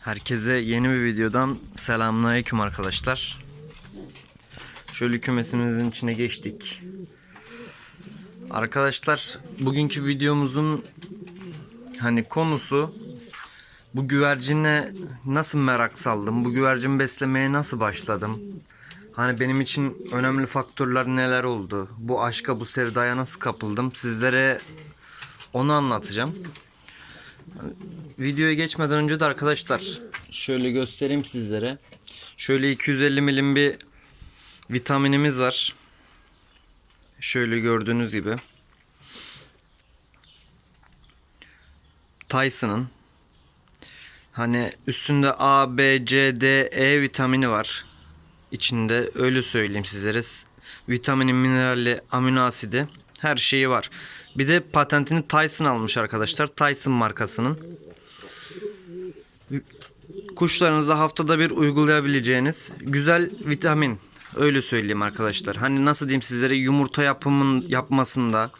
Herkese yeni bir videodan selamünaleyküm arkadaşlar. Şöyle kümesimizin içine geçtik. Arkadaşlar bugünkü videomuzun hani konusu bu güvercine nasıl merak saldım? Bu güvercin beslemeye nasıl başladım? Hani benim için önemli faktörler neler oldu? Bu aşka, bu sevdaya nasıl kapıldım? Sizlere onu anlatacağım. Videoya geçmeden önce de arkadaşlar şöyle göstereyim sizlere. Şöyle 250 milim bir vitaminimiz var. Şöyle gördüğünüz gibi. Tyson'ın hani üstünde A, B, C, D, E vitamini var. İçinde öyle söyleyeyim sizlere. Vitamini, minerali, amino asidi her şeyi var. Bir de patentini Tyson almış arkadaşlar. Tyson markasının. Kuşlarınıza haftada bir uygulayabileceğiniz güzel vitamin. Öyle söyleyeyim arkadaşlar. Hani nasıl diyeyim sizlere yumurta yapımın yapmasında,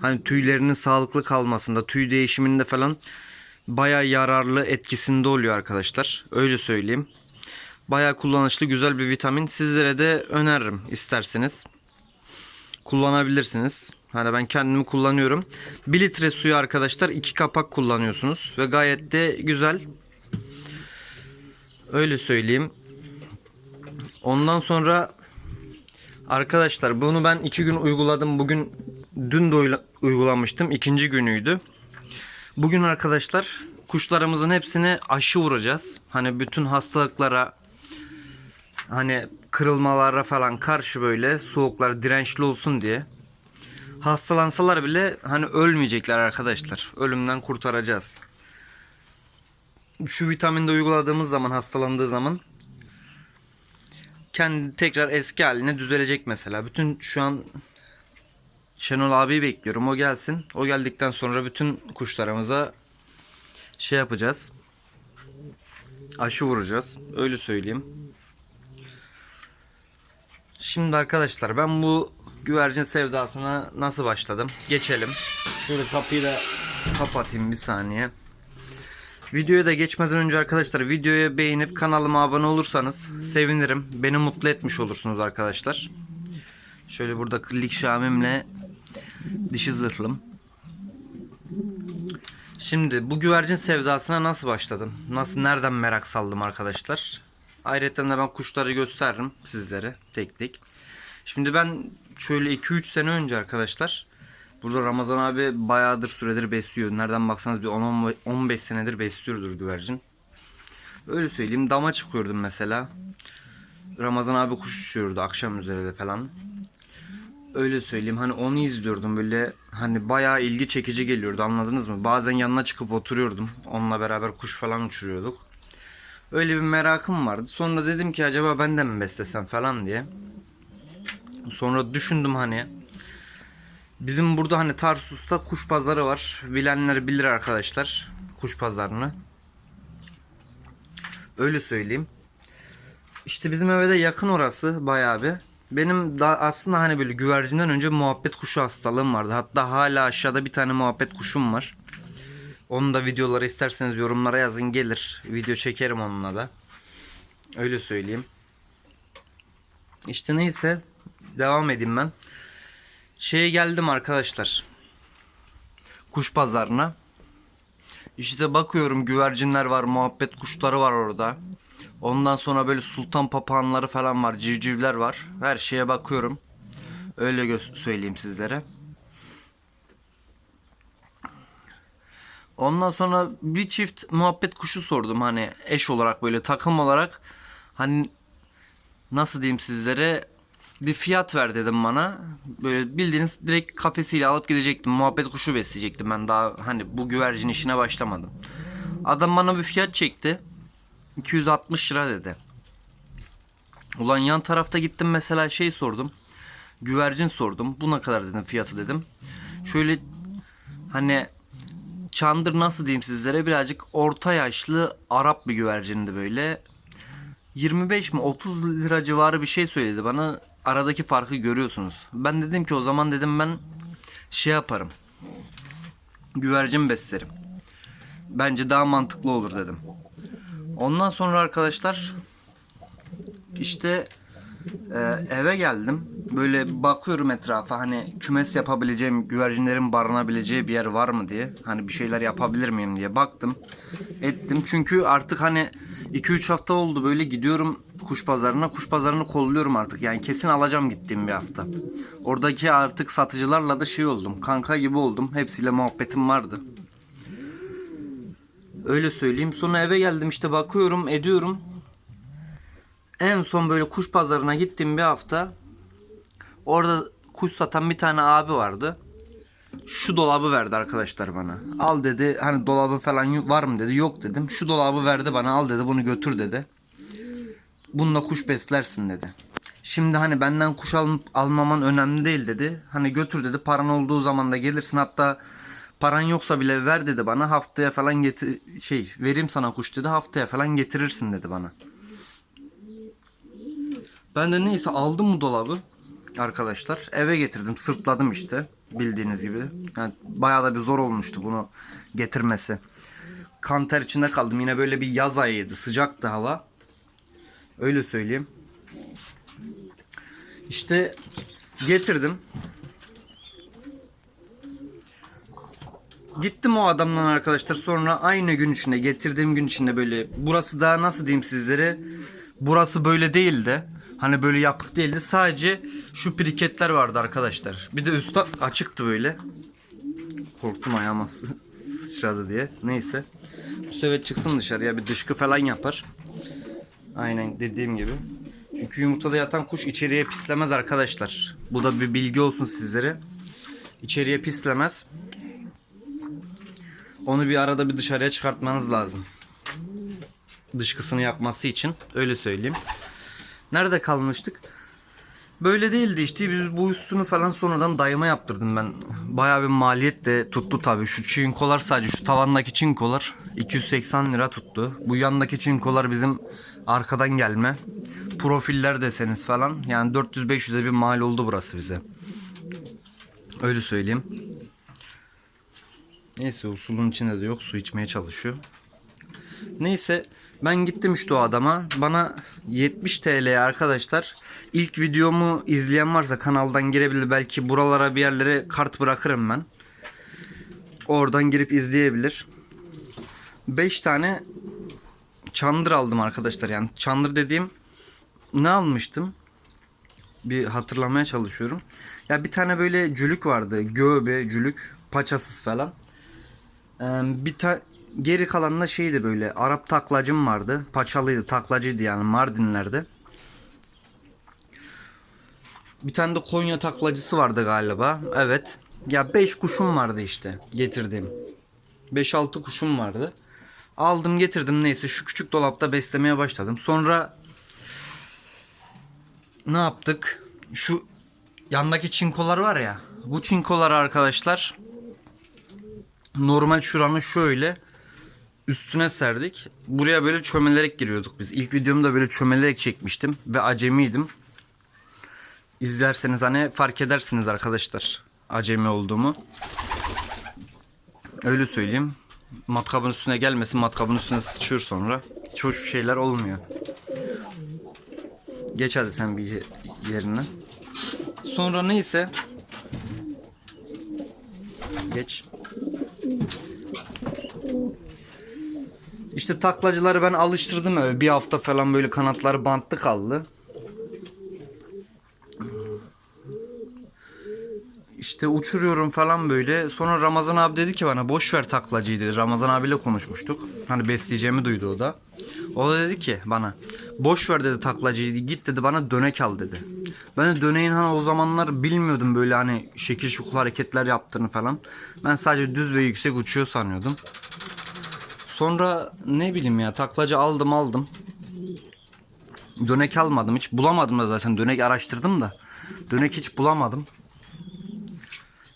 hani tüylerinin sağlıklı kalmasında, tüy değişiminde falan baya yararlı etkisinde oluyor arkadaşlar. Öyle söyleyeyim. Baya kullanışlı güzel bir vitamin. Sizlere de öneririm isterseniz. Kullanabilirsiniz. Hani ben kendimi kullanıyorum. 1 litre suyu arkadaşlar 2 kapak kullanıyorsunuz. Ve gayet de güzel. Öyle söyleyeyim. Ondan sonra arkadaşlar bunu ben 2 gün uyguladım. Bugün dün de uygulamıştım. ikinci günüydü. Bugün arkadaşlar kuşlarımızın hepsine aşı vuracağız. Hani bütün hastalıklara hani kırılmalara falan karşı böyle soğuklar dirençli olsun diye. Hastalansalar bile hani ölmeyecekler arkadaşlar. Ölümden kurtaracağız. Şu vitamini de uyguladığımız zaman hastalandığı zaman kendi tekrar eski haline düzelecek mesela. Bütün şu an Şenol abiyi bekliyorum. O gelsin. O geldikten sonra bütün kuşlarımıza şey yapacağız. Aşı vuracağız. Öyle söyleyeyim. Şimdi arkadaşlar ben bu güvercin sevdasına nasıl başladım? Geçelim. Şöyle kapıyı da kapatayım bir saniye. Videoya da geçmeden önce arkadaşlar videoya beğenip kanalıma abone olursanız sevinirim. Beni mutlu etmiş olursunuz arkadaşlar. Şöyle burada klik şamimle dişi zırhlım. Şimdi bu güvercin sevdasına nasıl başladım? Nasıl nereden merak saldım arkadaşlar? Ayrıca de ben kuşları gösteririm sizlere tek tek. Şimdi ben şöyle 2-3 sene önce arkadaşlar burada Ramazan abi bayağıdır süredir besliyor. Nereden baksanız bir 10-15 senedir besliyordur güvercin. Öyle söyleyeyim dama çıkıyordum mesela. Ramazan abi kuş uçuyordu akşam üzeri de falan. Öyle söyleyeyim hani onu izliyordum böyle hani bayağı ilgi çekici geliyordu anladınız mı? Bazen yanına çıkıp oturuyordum. Onunla beraber kuş falan uçuruyorduk. Öyle bir merakım vardı. Sonra dedim ki acaba ben de mi beslesem falan diye. Sonra düşündüm hani. Bizim burada hani Tarsus'ta kuş pazarı var. Bilenler bilir arkadaşlar. Kuş pazarını. Öyle söyleyeyim. İşte bizim eve de yakın orası bayağı bir. Benim da aslında hani böyle güvercinden önce muhabbet kuşu hastalığım vardı. Hatta hala aşağıda bir tane muhabbet kuşum var. Onun da videoları isterseniz yorumlara yazın gelir. Video çekerim onunla da. Öyle söyleyeyim. İşte neyse devam edeyim ben. Şeye geldim arkadaşlar. Kuş pazarına. İşte bakıyorum güvercinler var, muhabbet kuşları var orada. Ondan sonra böyle sultan papağanları falan var, civcivler var. Her şeye bakıyorum. Öyle söyleyeyim sizlere. Ondan sonra bir çift muhabbet kuşu sordum hani eş olarak böyle takım olarak hani nasıl diyeyim sizlere bir fiyat ver dedim bana. Böyle bildiğiniz direkt kafesiyle alıp gidecektim. Muhabbet kuşu besleyecektim ben daha hani bu güvercin işine başlamadım. Adam bana bir fiyat çekti. 260 lira dedi. Ulan yan tarafta gittim mesela şey sordum. Güvercin sordum. Bu ne kadar dedim fiyatı dedim. Şöyle hani Çandır nasıl diyeyim sizlere birazcık orta yaşlı Arap bir güvercindi böyle. 25 mi 30 lira civarı bir şey söyledi bana. Aradaki farkı görüyorsunuz. Ben dedim ki o zaman dedim ben şey yaparım. Güvercin beslerim. Bence daha mantıklı olur dedim. Ondan sonra arkadaşlar işte e, eve geldim. Böyle bakıyorum etrafa hani kümes yapabileceğim, güvercinlerin barınabileceği bir yer var mı diye. Hani bir şeyler yapabilir miyim diye baktım. Ettim. Çünkü artık hani 2-3 hafta oldu böyle gidiyorum kuş pazarına. Kuş pazarını kolluyorum artık. Yani kesin alacağım gittiğim bir hafta. Oradaki artık satıcılarla da şey oldum. Kanka gibi oldum. Hepsiyle muhabbetim vardı. Öyle söyleyeyim. Sonra eve geldim işte bakıyorum ediyorum. En son böyle kuş pazarına gittim bir hafta. Orada kuş satan bir tane abi vardı. Şu dolabı verdi arkadaşlar bana. Al dedi hani dolabı falan var mı dedi. Yok dedim. Şu dolabı verdi bana al dedi bunu götür dedi. Bununla kuş beslersin dedi. Şimdi hani benden kuş al, almaman önemli değil dedi. Hani götür dedi paran olduğu zaman da gelirsin hatta paran yoksa bile ver dedi bana haftaya falan getir şey vereyim sana kuş dedi haftaya falan getirirsin dedi bana. Ben de neyse aldım bu dolabı arkadaşlar. Eve getirdim sırtladım işte bildiğiniz gibi. Yani bayağı da bir zor olmuştu bunu getirmesi. Kanter içinde kaldım. Yine böyle bir yaz ayıydı. Sıcaktı hava. Öyle söyleyeyim. İşte getirdim. Gittim o adamdan arkadaşlar sonra aynı gün içinde getirdiğim gün içinde böyle burası daha nasıl diyeyim sizlere burası böyle değildi. Hani böyle yapık değildi sadece şu priketler vardı arkadaşlar. Bir de üstü açıktı böyle. Korktum ayağıma sı- sıçradı diye. Neyse. Bu sefer çıksın dışarıya bir dışkı falan yapar. Aynen dediğim gibi. Çünkü yumurtada yatan kuş içeriye pislemez arkadaşlar. Bu da bir bilgi olsun sizlere. İçeriye pislemez. Onu bir arada bir dışarıya çıkartmanız lazım. Dışkısını yapması için. Öyle söyleyeyim. Nerede kalmıştık? Böyle değildi işte. Biz bu üstünü falan sonradan dayıma yaptırdım ben. Bayağı bir maliyet de tuttu tabii. Şu çinkolar sadece şu tavandaki çinkolar 280 lira tuttu. Bu yandaki çinkolar bizim arkadan gelme. Profiller deseniz falan. Yani 400-500'e bir mal oldu burası bize. Öyle söyleyeyim. Neyse usulün içinde de yok. Su içmeye çalışıyor. Neyse ben gittim işte o adama. Bana 70 TL'ye arkadaşlar ilk videomu izleyen varsa kanaldan girebilir. Belki buralara bir yerlere kart bırakırım ben. Oradan girip izleyebilir. 5 tane çandır aldım arkadaşlar. Yani çandır dediğim ne almıştım? Bir hatırlamaya çalışıyorum. Ya bir tane böyle cülük vardı. Göbe, cülük, paçasız falan. Ee, bir ta geri kalan da şeydi böyle Arap taklacım vardı. Paçalıydı, taklacıydı yani Mardinler'de. Bir tane de Konya taklacısı vardı galiba. Evet. Ya 5 kuşum vardı işte getirdiğim. 5-6 kuşum vardı. Aldım getirdim neyse şu küçük dolapta beslemeye başladım. Sonra ne yaptık? Şu yandaki çinkolar var ya. Bu çinkolar arkadaşlar normal şuranın şöyle üstüne serdik. Buraya böyle çömelerek giriyorduk biz. İlk videomda böyle çömelerek çekmiştim ve acemiydim. İzlerseniz hani fark edersiniz arkadaşlar acemi olduğumu. Öyle söyleyeyim. Matkabın üstüne gelmesin matkabın üstüne sıçıyor sonra. Hiç hoş şeyler olmuyor. Geç hadi sen bir ye- yerine. Sonra neyse. Geç. İşte taklacıları ben alıştırdım öyle bir hafta falan böyle kanatları bantlı kaldı. İşte uçuruyorum falan böyle. Sonra Ramazan abi dedi ki bana boş ver taklacıyı dedi. Ramazan abiyle konuşmuştuk. Hani besleyeceğimi duydu o da. O da dedi ki bana boş ver dedi taklacıyı git dedi bana dönek al dedi. Ben de döneğin hani o zamanlar bilmiyordum böyle hani şekil şukul hareketler yaptığını falan. Ben sadece düz ve yüksek uçuyor sanıyordum. Sonra ne bileyim ya taklacı aldım aldım. Dönek almadım hiç bulamadım da zaten dönek araştırdım da. Dönek hiç bulamadım.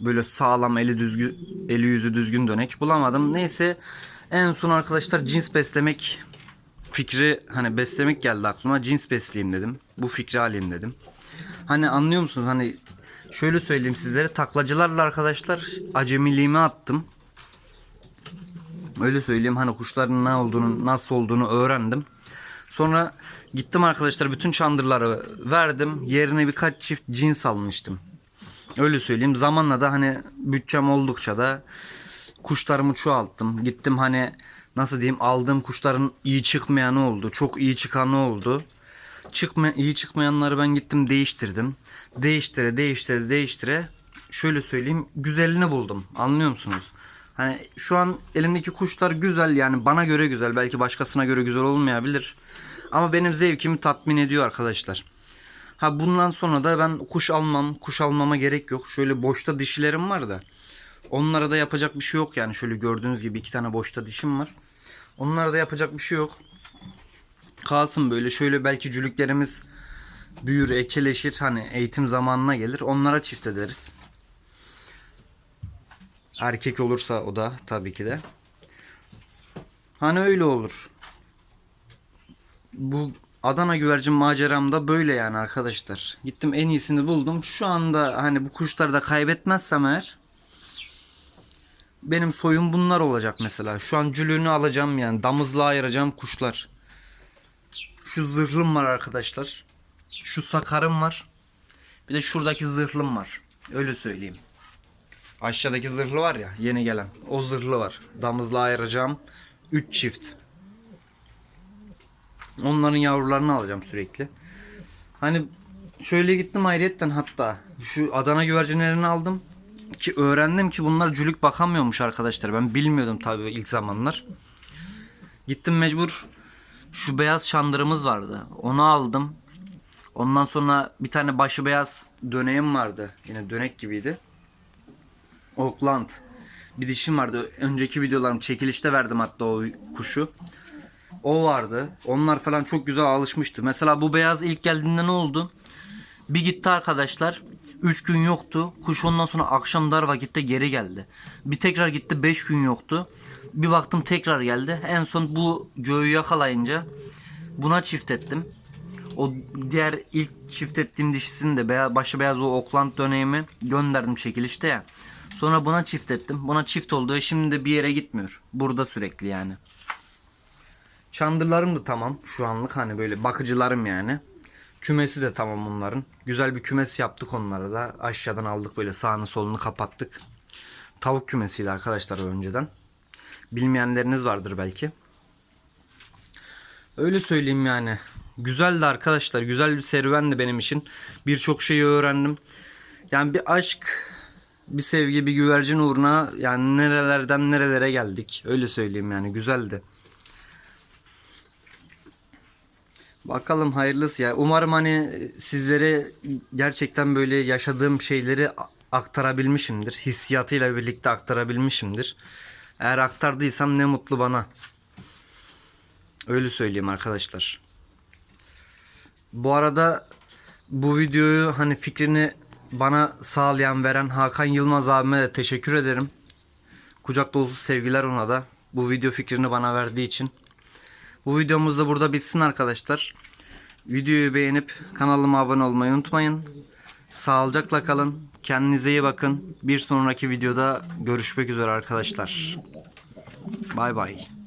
Böyle sağlam eli düzgün eli yüzü düzgün dönek bulamadım. Neyse en son arkadaşlar cins beslemek fikri hani beslemek geldi aklıma. Cins besleyeyim dedim. Bu fikri alayım dedim. Hani anlıyor musunuz? Hani şöyle söyleyeyim sizlere taklacılarla arkadaşlar acemiliğimi attım. Öyle söyleyeyim hani kuşların ne olduğunu nasıl olduğunu öğrendim. Sonra gittim arkadaşlar bütün çandırları verdim. Yerine birkaç çift cins almıştım. Öyle söyleyeyim. Zamanla da hani bütçem oldukça da kuşlarımı çoğalttım. Gittim hani nasıl diyeyim aldığım kuşların iyi çıkmayanı oldu. Çok iyi çıkanı oldu. Çıkma, iyi çıkmayanları ben gittim değiştirdim. Değiştire değiştire değiştire şöyle söyleyeyim güzelini buldum. Anlıyor musunuz? Hani şu an elimdeki kuşlar güzel yani bana göre güzel. Belki başkasına göre güzel olmayabilir. Ama benim zevkimi tatmin ediyor arkadaşlar. Ha bundan sonra da ben kuş almam. Kuş almama gerek yok. Şöyle boşta dişilerim var da. Onlara da yapacak bir şey yok yani. Şöyle gördüğünüz gibi iki tane boşta dişim var. Onlara da yapacak bir şey yok. Kalsın böyle. Şöyle belki cülüklerimiz büyür, ekeleşir. Hani eğitim zamanına gelir. Onlara çift ederiz. Erkek olursa o da tabii ki de. Hani öyle olur. Bu Adana güvercin maceramda böyle yani arkadaşlar. Gittim en iyisini buldum. Şu anda hani bu kuşları da kaybetmezsem eğer benim soyum bunlar olacak mesela. Şu an cülüğünü alacağım yani. Damızlığa ayıracağım kuşlar. Şu zırhlım var arkadaşlar. Şu sakarım var. Bir de şuradaki zırhlım var. Öyle söyleyeyim. Aşağıdaki zırhlı var ya yeni gelen. O zırhlı var. Damızlığa ayıracağım. 3 çift. Onların yavrularını alacağım sürekli. Hani şöyle gittim ayrıyetten hatta şu Adana güvercinlerini aldım. Ki öğrendim ki bunlar cülük bakamıyormuş arkadaşlar. Ben bilmiyordum tabii ilk zamanlar. Gittim mecbur şu beyaz şandırımız vardı. Onu aldım. Ondan sonra bir tane başı beyaz döneğim vardı. Yine dönek gibiydi. Oakland. Bir dişim vardı. Önceki videolarım çekilişte verdim hatta o kuşu. O vardı. Onlar falan çok güzel alışmıştı. Mesela bu beyaz ilk geldiğinde ne oldu? Bir gitti arkadaşlar. 3 gün yoktu. Kuş ondan sonra akşam dar vakitte geri geldi. Bir tekrar gitti 5 gün yoktu. Bir baktım tekrar geldi. En son bu göğü yakalayınca buna çift ettim. O diğer ilk çift ettiğim dişisini de beyaz, başı beyaz o Oakland döneğimi gönderdim çekilişte ya. Sonra buna çift ettim. Buna çift oldu ve şimdi de bir yere gitmiyor. Burada sürekli yani. Çandırlarım da tamam şu anlık hani böyle bakıcılarım yani. Kümesi de tamam onların. Güzel bir kümes yaptık onlara da. Aşağıdan aldık böyle sağını solunu kapattık. Tavuk kümesiydi arkadaşlar önceden. Bilmeyenleriniz vardır belki. Öyle söyleyeyim yani. Güzeldi arkadaşlar. Güzel bir serüvendi benim için. Birçok şeyi öğrendim. Yani bir aşk, bir sevgi, bir güvercin uğruna yani nerelerden nerelere geldik. Öyle söyleyeyim yani. Güzeldi. Bakalım hayırlısı ya. Umarım hani sizlere gerçekten böyle yaşadığım şeyleri aktarabilmişimdir. Hissiyatıyla birlikte aktarabilmişimdir. Eğer aktardıysam ne mutlu bana. Öyle söyleyeyim arkadaşlar. Bu arada bu videoyu hani fikrini bana sağlayan veren Hakan Yılmaz abime de teşekkür ederim. Kucak dolusu sevgiler ona da. Bu video fikrini bana verdiği için. Bu videomuz da burada bitsin arkadaşlar. Videoyu beğenip kanalıma abone olmayı unutmayın. Sağlıcakla kalın. Kendinize iyi bakın. Bir sonraki videoda görüşmek üzere arkadaşlar. Bay bay.